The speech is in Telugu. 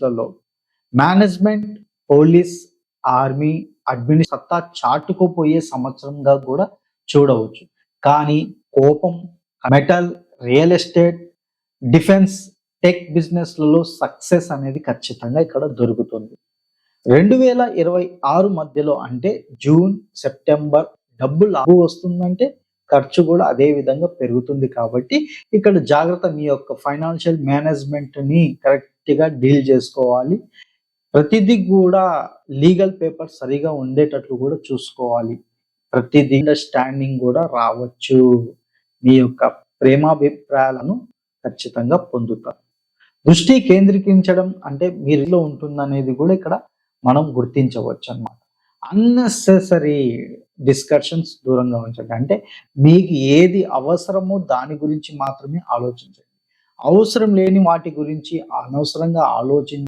బిజినెస్లలో మేనేజ్మెంట్ పోలీస్ ఆర్మీ అడ్మిని సత్తా చాటుకుపోయే సంవత్సరంగా కూడా చూడవచ్చు. కానీ కోపం metal real estate defence tech బిజినెస్లలో success అనేది ఖచ్చితంగా ఇక్కడ దొరుకుతుంది. రెండు వేల ఇరవై ఆరు మధ్యలో అంటే జూన్ సెప్టెంబర్ డబ్బు లాభం వస్తుందంటే ఖర్చు కూడా అదే విధంగా పెరుగుతుంది కాబట్టి ఇక్కడ జాగ్రత్త మీ యొక్క ఫైనాన్షియల్ మేనేజ్మెంట్ని కరెక్ట్ గట్టిగా డీల్ చేసుకోవాలి. ప్రతిదీ కూడా లీగల్ పేపర్ సరిగా ఉండేటట్లు కూడా చూసుకోవాలి. ప్రతిదీ అండర్స్టాండింగ్ కూడా రావచ్చు. మీ యొక్క ప్రేమాభిప్రాయాలను ఖచ్చితంగా పొందుతారు. దృష్టి కేంద్రీకరించడం అంటే మీరులో ఉంటుందనేది కూడా ఇక్కడ మనం గుర్తించవచ్చు అన్నమాట అన్నెసెసరీ డిస్కషన్స్ దూరంగా ఉంచండి. అంటే మీకు ఏది అవసరమో దాని గురించి మాత్రమే ఆలోచించండి. అవసరం లేని వాటి గురించి అనవసరంగా ఆలోచించి